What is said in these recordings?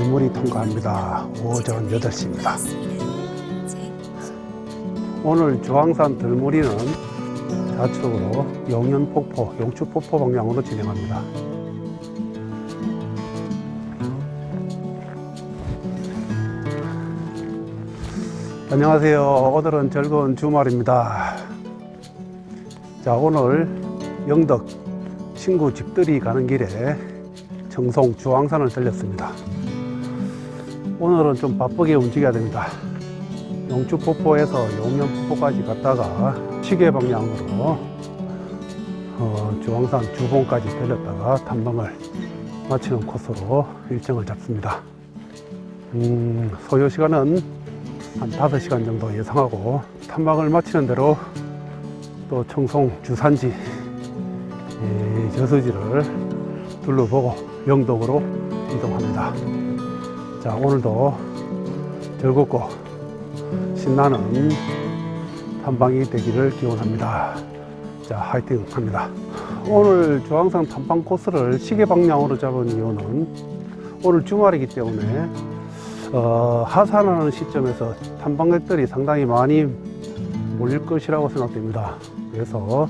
자, 들물이 통과합니다. 오전 8시입니다. 오늘 주황산 들무리는 좌측으로 용연폭포, 용추폭포 방향으로 진행합니다. 안녕하세요. 오늘은 즐거운 주말입니다. 자, 오늘 영덕 친구 집들이 가는 길에 청송 주황산을 들렸습니다. 오늘은 좀 바쁘게 움직여야 됩니다. 용주폭포에서 용연폭포까지 갔다가 시계 방향으로 어, 주황산 주봉까지 들렸다가 탐방을 마치는 코스로 일정을 잡습니다. 음, 소요 시간은 한 5시간 정도 예상하고 탐방을 마치는 대로 또 청송 주산지 이 저수지를 둘러보고 영덕으로 이동합니다. 자, 오늘도 즐겁고 신나는 탐방이 되기를 기원합니다. 자, 화이팅 합니다. 오늘 주황산 탐방 코스를 시계 방향으로 잡은 이유는 오늘 주말이기 때문에 어, 하산하는 시점에서 탐방객들이 상당히 많이 몰릴 것이라고 생각됩니다. 그래서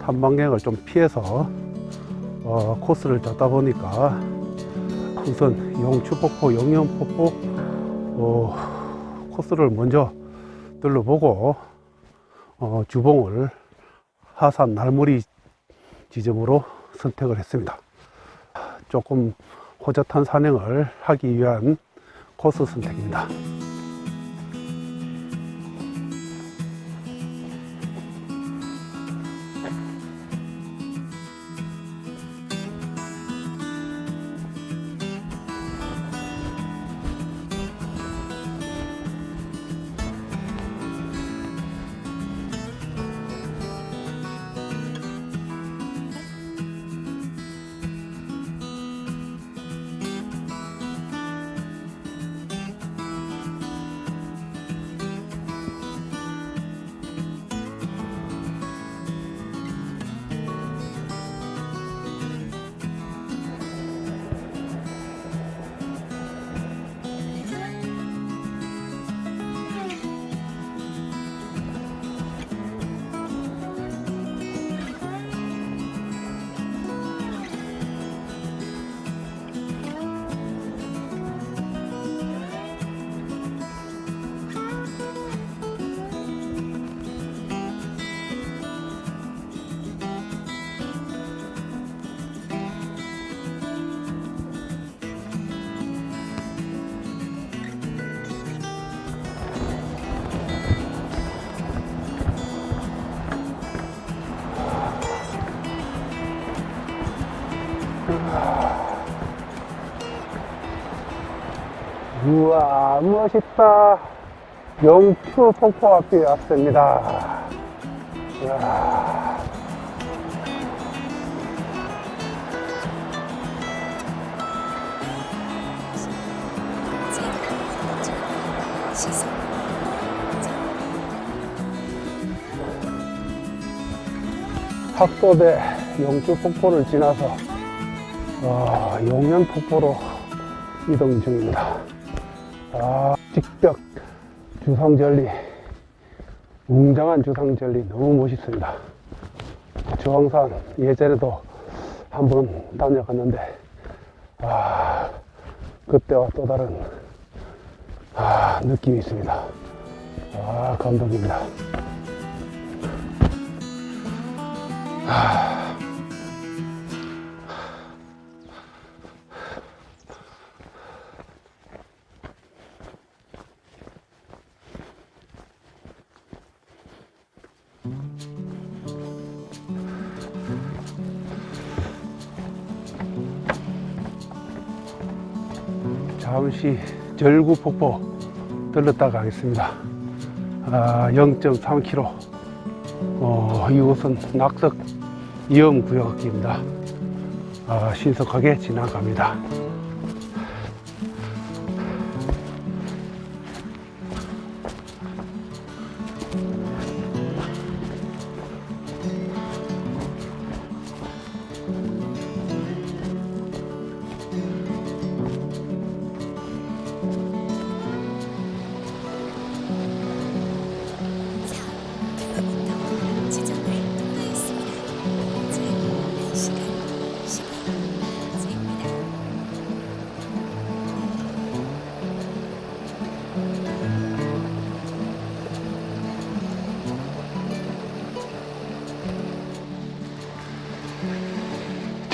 탐방객을 좀 피해서 어, 코스를 잡다 보니까 우선 용추폭포, 영연폭포 어, 코스를 먼저 둘러보고 어, 주봉을 하산 날무리 지점으로 선택을 했습니다. 조금 호젓한 산행을 하기 위한 코스 선택입니다. 우와 멋있다. 영추 폭포 앞에 왔습니다. 이야. 학도대 영추 폭포를 지나서 어, 용연 폭포로 이동 중입니다 아 직벽 주상절리 웅장한 주상절리 너무 멋있습니다. 주황산 예전에도 한번 다녀갔는데 아 그때와 또 다른 아 느낌이 있습니다. 아 감동입니다 잠시 절구 폭포 들렀다 가겠습니다. 아, 0.3km. 어, 이곳은 낙석 위험 구역입니다. 아, 신속하게 지나갑니다.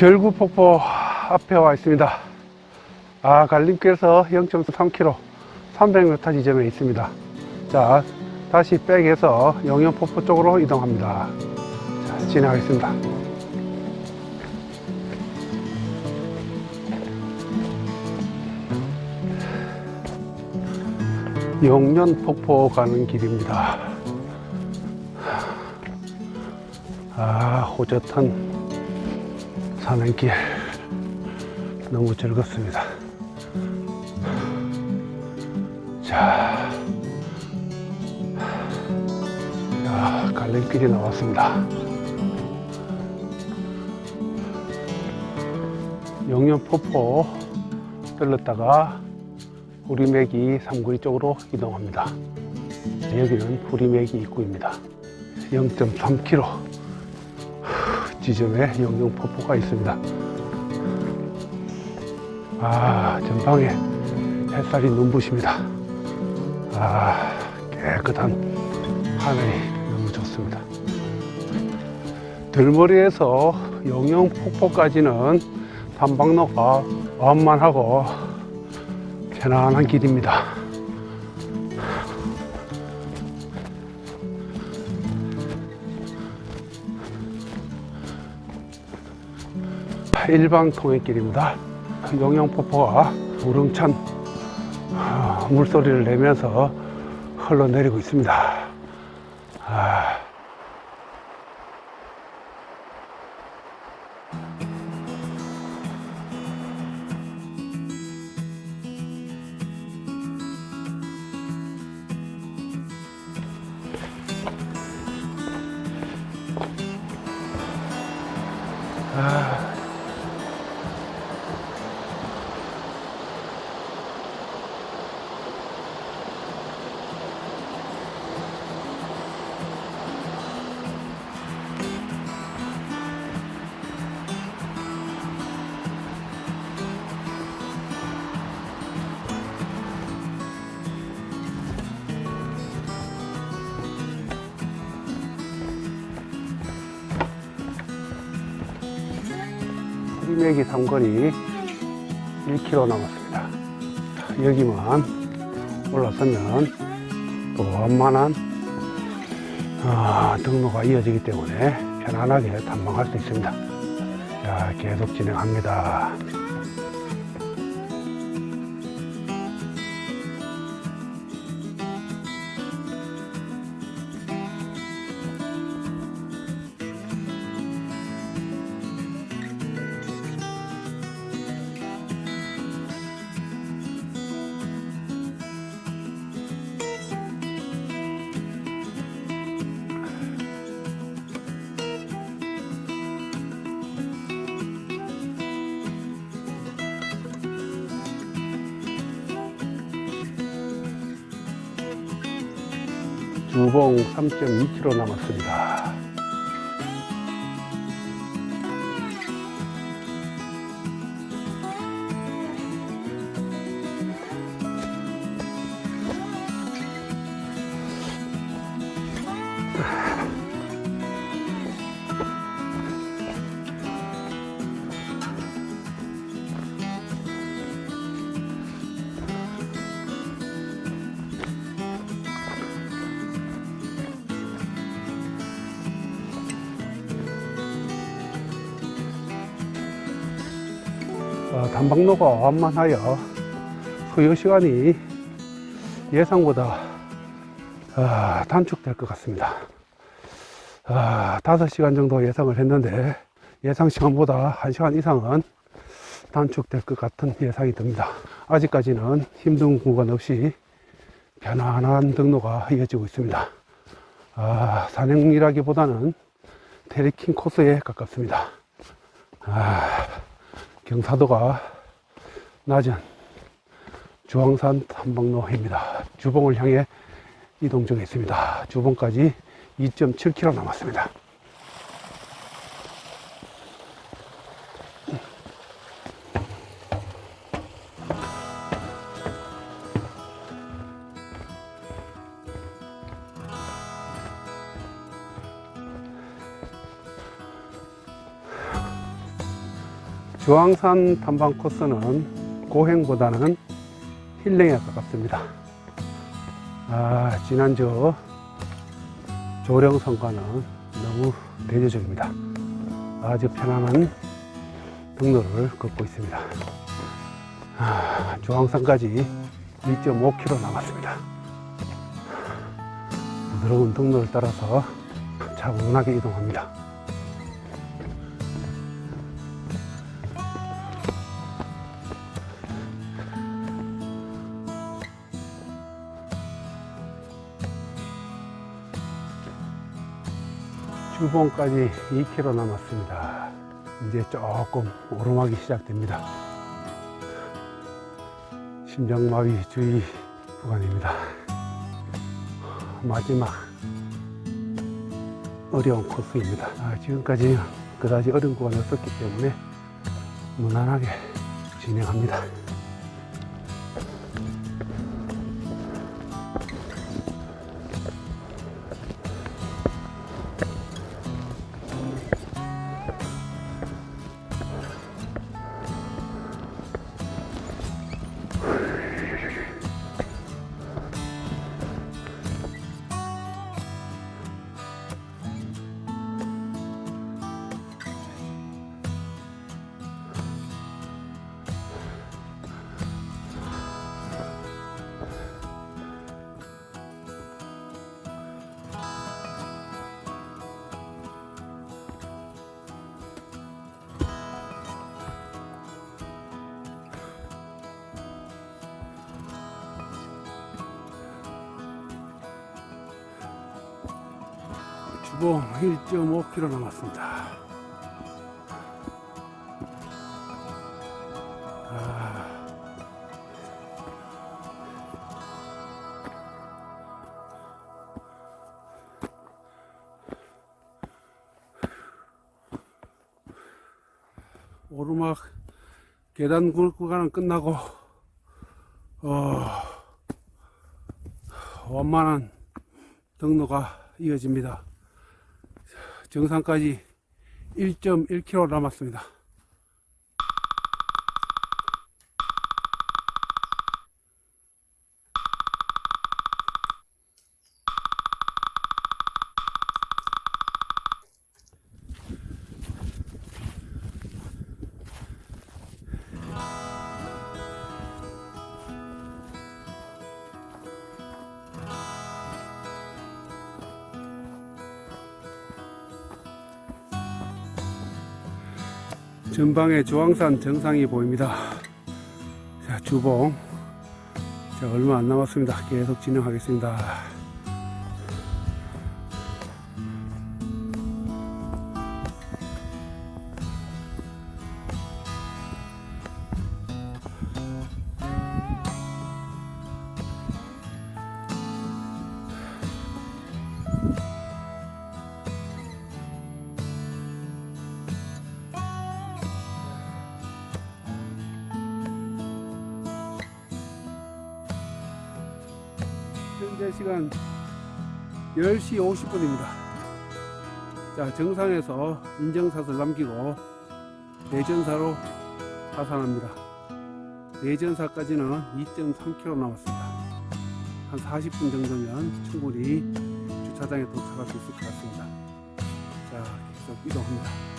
절구 폭포 앞에 와 있습니다. 아, 갈림길에서 0.3km, 300m 지점에 있습니다. 자, 다시 백해서 영연폭포 쪽으로 이동합니다. 자, 진행하겠습니다. 영년 폭포 가는 길입니다. 아, 호젓한 산행길 너무 즐겁습니다. 자, 야, 갈림길이 나왔습니다. 영연폭포 들렀다가 후리매기 삼구리 쪽으로 이동합니다. 여기는 후리매기 입구입니다. 0.3km 지점에 영영 폭포가 있습니다. 아, 전방에 햇살이 눈부십니다. 아, 깨끗한 하늘이 너무 좋습니다. 들머리에서 영영 폭포까지는 단방로가 완만하고 편안한 길입니다. 일방 통행길입니다. 영영폭포가 우렁찬 아, 물소리를 내면서 흘러내리고 있습니다. 아, 프리메기 삼거리 1km 남았습니다. 여기만 올라서면 또 완만한 아, 등로가 이어지기 때문에 편안하게 탐방할 수 있습니다. 자, 계속 진행합니다. 주봉 3.2km 남았습니다. 어, 단방로가 완만하여 소요 시간이 예상보다 아, 단축될 것 같습니다. 아, 5시간 정도 예상을 했는데 예상 시간보다 1시간 이상은 단축될 것 같은 예상이 듭니다. 아직까지는 힘든 구간 없이 편안한 등로가 이어지고 있습니다. 아, 산행이라기보다는 테리킹 코스에 가깝습니다. 아, 경사도가 낮은 주황산 탐방로입니다. 주봉을 향해 이동 중에 있습니다. 주봉까지 2.7km 남았습니다. 주황산 탐방 코스는 고행보다는 힐링에 가깝습니다. 아, 지난주 조령선과는 너무 대조적입니다. 아주 편안한 등로를 걷고 있습니다. 아, 주황산까지 1.5km 남았습니다. 부드러운 등로를 따라서 차분하게 이동합니다. 주봉까지 2km 남았습니다. 이제 조금 오르막이 시작됩니다. 심장마비 주의 구간입니다. 마지막 어려운 코스입니다. 아, 지금까지 그다지 어려운 구간이 없었기 때문에 무난하게 진행합니다. 주봉 1.5km 남았습니다. 아, 오르막 계단 구- 구간은 끝나고 어, 완만한 등로가 이어집니다. 정상까지 1.1km 남았습니다. 전방에 주황산 정상이 보입니다. 자, 주봉. 자, 얼마 안 남았습니다. 계속 진행하겠습니다. 10시 50분입니다. 자, 정상에서 인정샷을 남기고 내전사로 하산합니다. 내전사까지는 2.3km 남았습니다. 한 40분 정도면 충분히 주차장에 도착할 수 있을 것 같습니다. 자, 계속 이동합니다.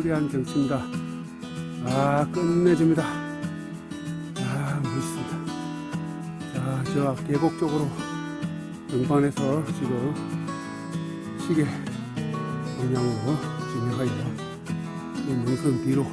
수려한 경치입니다. 아, 끝내줍니다. 아, 멋있습니다. 자, 저 계곡 쪽으로 등반해서 지금 시계 방향으로 진행하여 이 능선 뒤로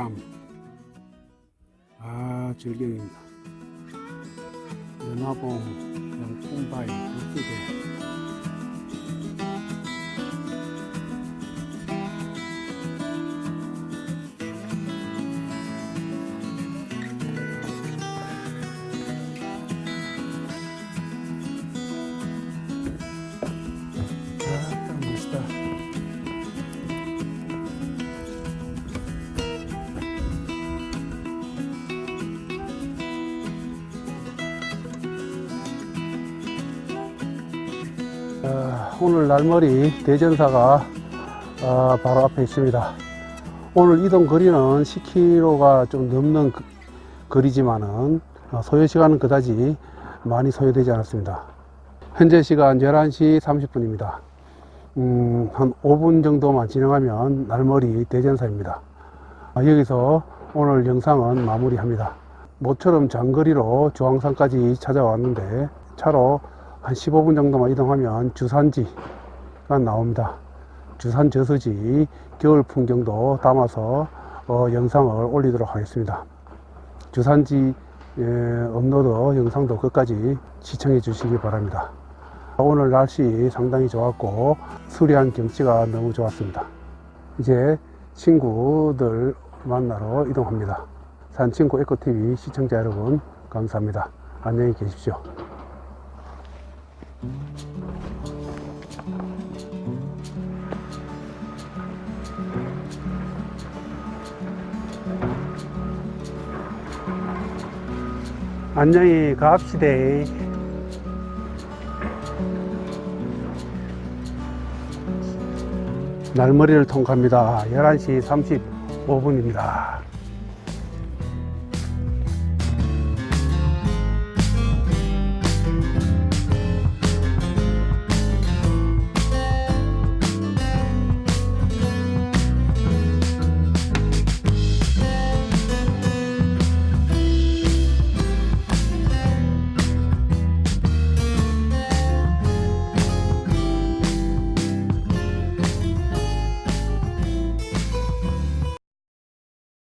기암 아 절경입니다 연화봉 영풍바위 불수대 오늘 날머리 대전사가 아, 바로 앞에 있습니다. 오늘 이동 거리는 10km가 좀 넘는 그- 거리지만은 어, 소요 시간은 그다지 많이 소요되지 않았습니다. 현재 시간 11시 30분입니다. 음, 한 5분 정도만 진행하면 날머리 대전사입니다. 아, 여기서 오늘 영상은 마무리합니다. 모처럼 장거리로 주황산까지 찾아왔는데 차로 한 15분 정도만 이동하면 주산지가 나옵니다. 주산 저수지 겨울 풍경도 담아서 어, 영상을 올리도록 하겠습니다. 주산지 예, 업로드 영상도 끝까지 시청해 주시기 바랍니다. 오늘 날씨 상당히 좋았고 수려한 경치가 너무 좋았습니다. 이제 친구들 만나러 이동합니다. 산친구 에코TV 시청자 여러분 감사합니다. 안녕히 계십시오. 안녕히 갑시다. 날머리를 통과합니다. 11시 35분입니다.